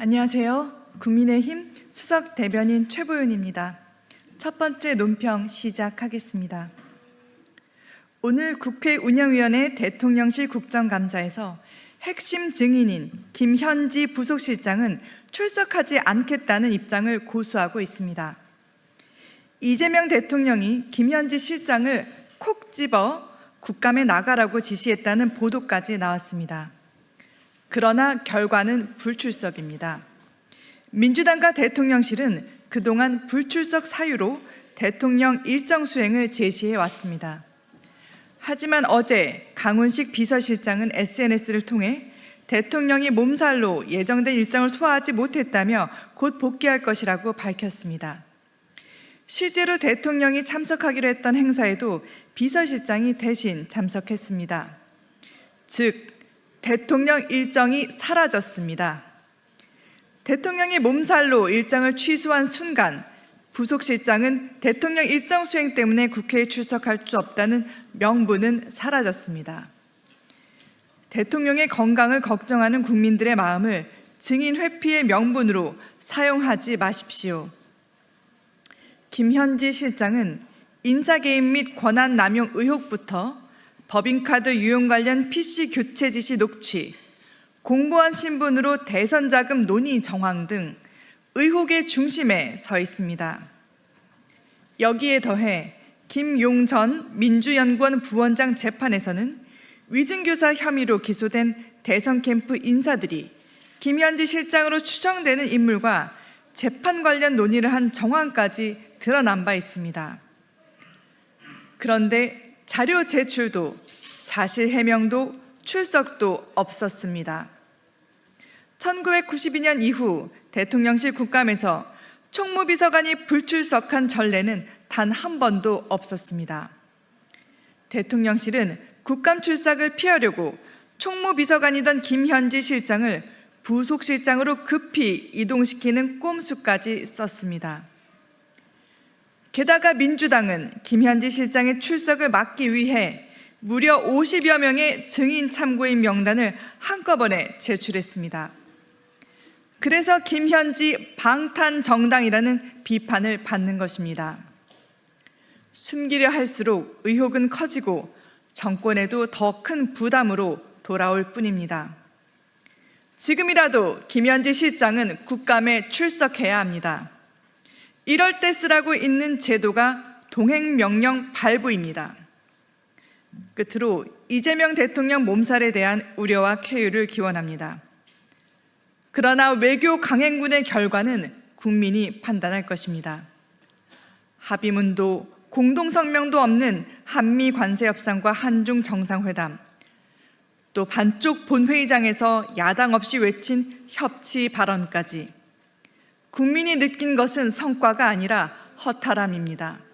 안녕하세요. 국민의힘 수석 대변인 최보윤입니다. 첫 번째 논평 시작하겠습니다. 오늘 국회 운영위원회 대통령실 국정감사에서 핵심 증인인 김현지 부속실장은 출석하지 않겠다는 입장을 고수하고 있습니다. 이재명 대통령이 김현지 실장을 콕 집어 국감에 나가라고 지시했다는 보도까지 나왔습니다. 그러나 결과는 불출석입니다. 민주당과 대통령실은 그동안 불출석 사유로 대통령 일정 수행을 제시해 왔습니다. 하지만 어제 강훈식 비서실장은 SNS를 통해 대통령이 몸살로 예정된 일정을 소화하지 못했다며 곧 복귀할 것이라고 밝혔습니다. 실제로 대통령이 참석하기로 했던 행사에도 비서실장이 대신 참석했습니다. 즉, 대통령 일정이 사라졌습니다. 대통령이 몸살로 일정을 취소한 순간 부속실장은 대통령 일정 수행 때문에 국회에 출석할 수 없다는 명분은 사라졌습니다. 대통령의 건강을 걱정하는 국민들의 마음을 증인 회피의 명분으로 사용하지 마십시오. 김현지 실장은 인사개입 및 권한 남용 의혹부터 법인카드 유용 관련 PC 교체 지시 녹취, 공무원 신분으로 대선 자금 논의 정황 등 의혹의 중심에 서 있습니다. 여기에 더해 김용전 민주연구원 부원장 재판에서는 위증교사 혐의로 기소된 대선 캠프 인사들이 김현지 실장으로 추정되는 인물과 재판 관련 논의를 한 정황까지 드러난 바 있습니다. 그런데 자료 제출도 사실 해명도 출석도 없었습니다. 1992년 이후 대통령실 국감에서 총무비서관이 불출석한 전례는 단 한 번도 없었습니다. 대통령실은 국감 출석을 피하려고 총무비서관이던 김현지 실장을 부속실장으로 급히 이동시키는 꼼수까지 썼습니다. 게다가 민주당은 김현지 실장의 출석을 막기 위해 무려 50여 명의 증인 참고인 명단을 한꺼번에 제출했습니다. 그래서 김현지 방탄 정당이라는 비판을 받는 것입니다. 숨기려 할수록 의혹은 커지고 정권에도 더 큰 부담으로 돌아올 뿐입니다. 지금이라도 김현지 실장은 국감에 출석해야 합니다. 이럴 때 쓰라고 있는 제도가 동행명령 발부입니다. 끝으로 이재명 대통령 몸살에 대한 우려와 쾌유를 기원합니다. 그러나 외교 강행군의 결과는 국민이 판단할 것입니다. 합의문도 공동성명도 없는 한미 관세 협상과 한중 정상회담, 또 반쪽 본회의장에서 야당 없이 외친 협치 발언까지 국민이 느낀 것은 성과가 아니라 허탈함입니다.